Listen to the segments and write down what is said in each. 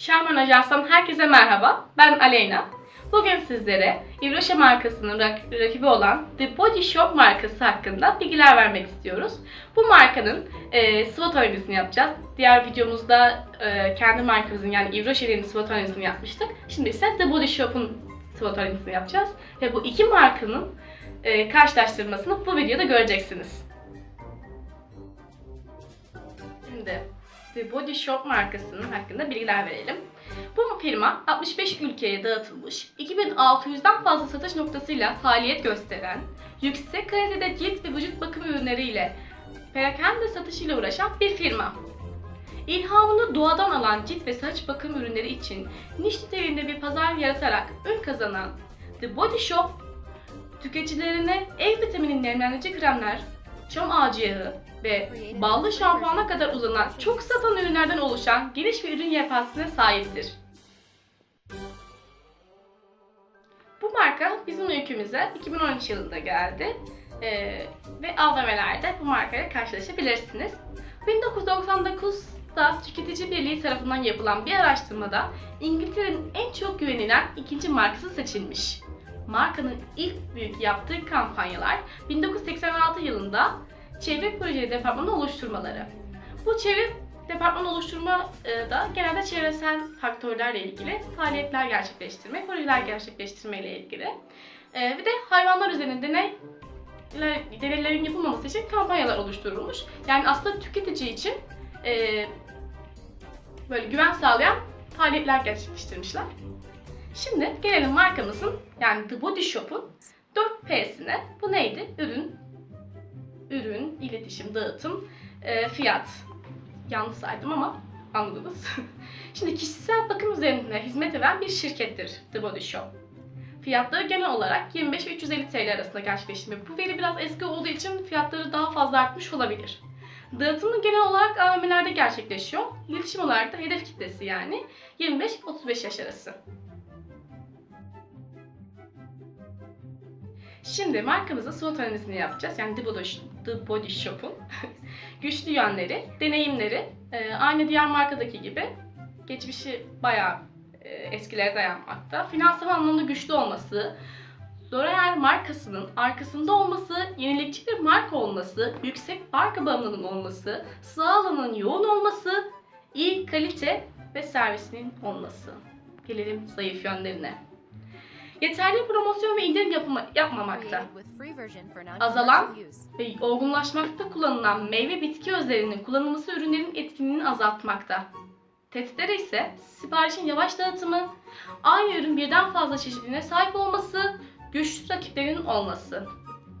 Şarman Ajans'tan herkese merhaba. Ben Aleyna. Bugün sizlere Ivroşa markasının rak- rakibi olan The Body Shop markası hakkında bilgiler vermek istiyoruz. Bu markanın e, SWOT analizini yapacağız. Diğer videomuzda e, kendi markamızın yani Ivroşa'nın SWOT analizini yapmıştık. Şimdi ise The Body Shop'un SWOT analizini yapacağız. Ve bu iki markanın e, karşılaştırmasını bu videoda göreceksiniz. Şimdi The Body Shop markasının hakkında bilgiler verelim. Bu firma 65 ülkeye dağıtılmış, 2600'den fazla satış noktasıyla faaliyet gösteren, yüksek kalitede cilt ve vücut bakım ürünleriyle perakende satışıyla uğraşan bir firma. İlhamını doğadan alan cilt ve saç bakım ürünleri için niş niteliğinde bir pazar yaratarak ün kazanan The Body Shop, tüketicilerine E vitamini nemlendirici kremler, çam ağacı yağı ve ballı şampuana kadar uzanan çok satan ürünlerden oluşan geniş bir ürün yelpazesine sahiptir. Bu marka bizim ülkemize 2013 yılında geldi Ee, ve AVM'lerde bu markayla karşılaşabilirsiniz. 1999'da Tüketici Birliği tarafından yapılan bir araştırmada İngiltere'nin en çok güvenilen ikinci markası seçilmiş. Markanın ilk büyük yaptığı kampanyalar 1986 yılında çevre projeleri departmanı oluşturmaları. Bu çevre departmanı oluşturma e, da genelde çevresel faktörlerle ilgili faaliyetler gerçekleştirme, projeler gerçekleştirme ile ilgili. E, bir de hayvanlar üzerinde deney deneylerin yapılmaması için kampanyalar oluşturulmuş. Yani aslında tüketici için e, böyle güven sağlayan faaliyetler gerçekleştirmişler. Şimdi gelelim markamızın yani The Body Shop'un 4P'sine. Bu neydi? Ürün, ürün, iletişim, dağıtım, e, fiyat. Yanlış saydım ama anladınız. Şimdi kişisel bakım üzerine hizmet veren bir şirkettir The Body Shop. Fiyatları genel olarak 25 ve 350 TL arasında gerçekleştirme. Bu veri biraz eski olduğu için fiyatları daha fazla artmış olabilir. Dağıtımı genel olarak AVM'lerde gerçekleşiyor. İletişim olarak da hedef kitlesi yani 25-35 yaş arası. Şimdi markamızın SWOT analizini yapacağız. Yani The Body, The Body Shop'un güçlü yönleri, deneyimleri e, aynı diğer markadaki gibi geçmişi bayağı e, eskilere dayanmakta. Finansal anlamda güçlü olması, L'Oreal markasının arkasında olması, yenilikçi bir marka olması, yüksek marka bağımlılığının olması, sağlığının yoğun olması, iyi kalite ve servisinin olması. Gelelim zayıf yönlerine. Yeterli promosyon ve indirim yapma, yapmamakta Azalan ve olgunlaşmakta kullanılan meyve bitki özlerinin kullanılması ürünlerin etkinliğini azaltmakta. Tehditleri ise siparişin yavaş dağıtımı, aynı ürün birden fazla çeşidine sahip olması, güçlü rakiplerinin olması.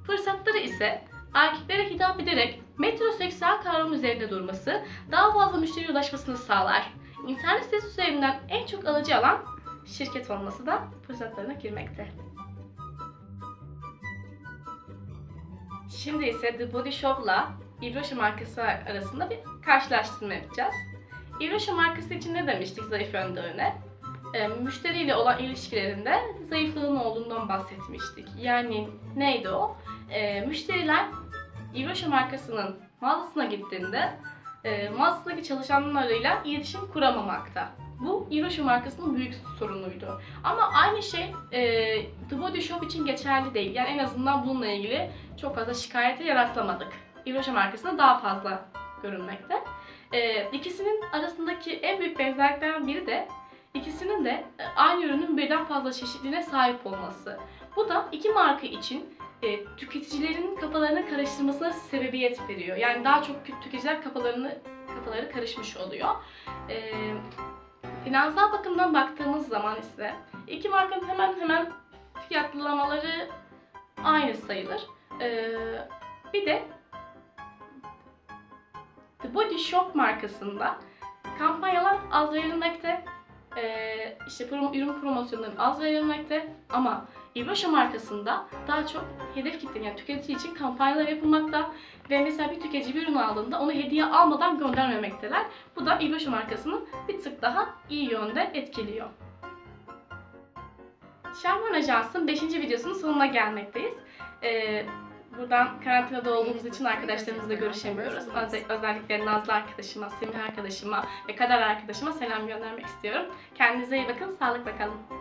Fırsatları ise erkeklere hitap ederek metroseksüel kavram üzerinde durması, daha fazla müşteriye ulaşmasını sağlar. İnternet sitesi üzerinden en çok alıcı alan şirket olması da fırsatlarına girmekte. Şimdi ise The Body Shop'la Ivroşa markası arasında bir karşılaştırma yapacağız. Ivroşa markası için ne demiştik zayıf yönlerine? E, müşteriyle olan ilişkilerinde zayıflığın olduğundan bahsetmiştik. Yani neydi o? E, müşteriler Ivroşa markasının mağazasına gittiğinde e, mağazasındaki çalışanlarıyla iletişim kuramamakta. Bu Ivroşa markasının büyük sorunuydu. Ama aynı şey e, The Body Shop için geçerli değil. Yani en azından bununla ilgili çok fazla şikayete rastlamadık. Ivroşa markasında daha fazla görünmekte. Ee, ikisinin arasındaki en büyük benzerliklerden biri de ikisinin de e, aynı ürünün birden fazla çeşitliliğine sahip olması. Bu da iki marka için e, tüketicilerin kafalarını karıştırmasına sebebiyet veriyor. Yani daha çok tüketiciler kafalarını kafaları karışmış oluyor. E, finansal bakımdan baktığımız zaman ise iki markanın hemen hemen fiyatlamaları aynı sayılır. Ee, bir de The Body Shop markasında kampanyalar az verilmekte. Ee, işte prom- ürün promosyonları az verilmekte ama Ivroşa markasında daha çok hedef kitle yani tüketici için kampanyalar yapılmakta ve mesela bir tüketici bir ürün aldığında onu hediye almadan göndermemekteler. Bu da Ivroşa markasını bir tık daha iyi yönde etkiliyor. Şarman Ajans'ın 5. videosunun sonuna gelmekteyiz. Ee, Buradan karantinada olduğumuz için arkadaşlarımızla görüşemiyoruz. Öze- özellikle Nazlı arkadaşıma, Semih arkadaşıma ve Kader arkadaşıma selam göndermek istiyorum. Kendinize iyi bakın, sağlıkla kalın.